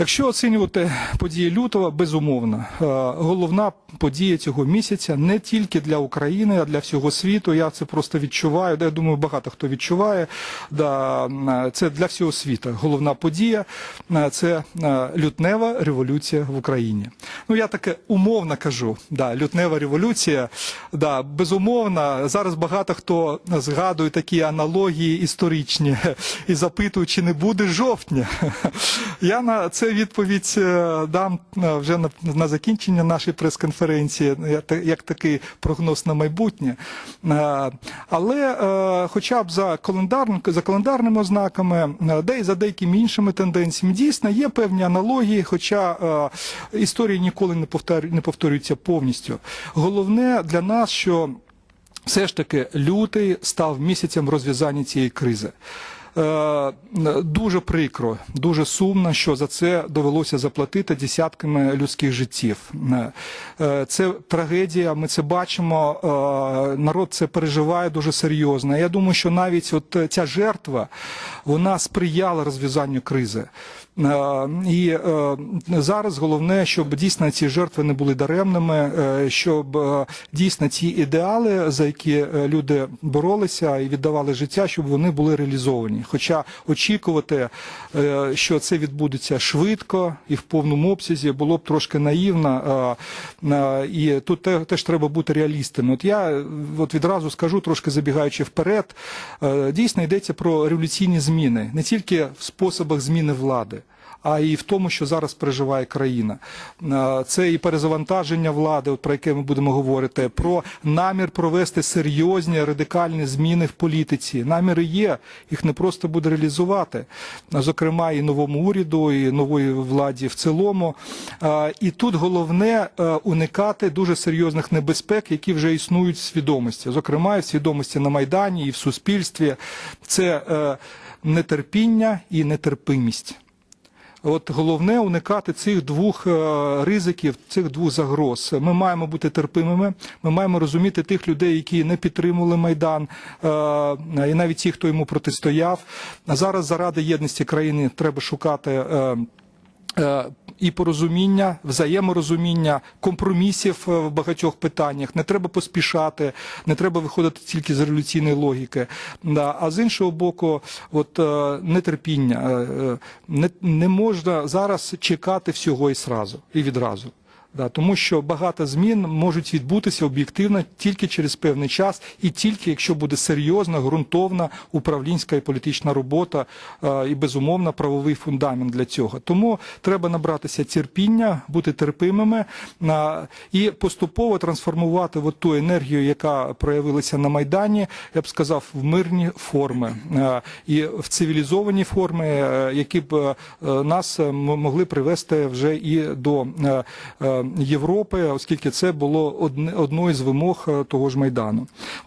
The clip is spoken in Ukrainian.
Якщо оцінювати події лютого, безумовно, е, головна подія цього місяця не тільки для України, а для всього світу. Я це просто відчуваю. Я думаю, багато хто відчуває. Е, це для всього світу. Головна подія е, це лютнева революція в Україні. Ну я таке умовно кажу. Да, лютнева революція. Да, безумовно, зараз багато хто згадує такі аналогії історичні і запитує, чи не буде жовтня. Я на це відповідь е, дам е, вже на, на закінчення нашої прес-конференції, як такий прогноз на майбутнє. Е, Але хоча б за, календарним, за календарними ознаками, де і за деякими іншими тенденціями, дійсно є певні аналогії, хоча історія ніколи не, повторю, не повторюється повністю. Головне для нас, що все ж таки лютий став місяцем розв'язання цієї кризи. Е, Дуже прикро, дуже сумно, що за це довелося заплатити десятками людських життів. Е, Це трагедія. Ми це бачимо. е, Народ це переживає дуже серйозно. Я думаю, що навіть от ця жертва вона сприяла розв'язанню кризи. Е, І е, зараз головне, щоб дійсно ці жертви не були даремними, е, щоб е, дійсно ці ідеали, за які е, люди боролися і віддавали життя, щоб вони були реалізовані. Хоча очікувати, е, що це відбудеться швидко і в повному обсязі, було б трошки наївно. е, І тут теж треба бути реалістами. От я е, от відразу скажу, трошки забігаючи вперед, дійсно йдеться про революційні зміни, не тільки в способах зміни влади а і в тому, що зараз переживає країна. Е, Це і перезавантаження влади, про яке ми будемо говорити, про намір провести серйозні радикальні зміни в політиці. Наміри є, їх не просто буде реалізувати. Зокрема, і новому уряду, і нової владі в цілому. Е, І тут головне е, уникати дуже серйозних небезпек, які вже існують в свідомості. Зокрема, і в свідомості на Майдані і в суспільстві. Це нетерпіння і нетерпимість. От головне уникати цих двох е, ризиків, цих двох загроз. Ми маємо бути терпимими. Ми маємо розуміти тих людей, які не підтримували майдан, е, і навіть ті, хто йому протистояв. Зараз заради єдності країни треба шукати. І порозуміння, взаєморозуміння, компромісів е, в багатьох питаннях. Не треба поспішати, не треба виходити тільки з революційної логіки. А з іншого боку, от е, нетерпіння. Е, Не, не можна зараз чекати всього і сразу, і відразу. Да, тому що багато змін можуть відбутися об'єктивно тільки через певний час, і тільки якщо буде серйозна, ґрунтовна управлінська і політична робота е, і безумовно правовий фундамент для цього. Тому треба набратися терпіння, бути терпимими е, і поступово трансформувати от ту енергію, яка проявилася на майдані, я б сказав, в мирні форми е, і в цивілізовані форми, які б нас могли привести вже і до е, Європи, оскільки це було одне одною з вимог е, того ж майдану.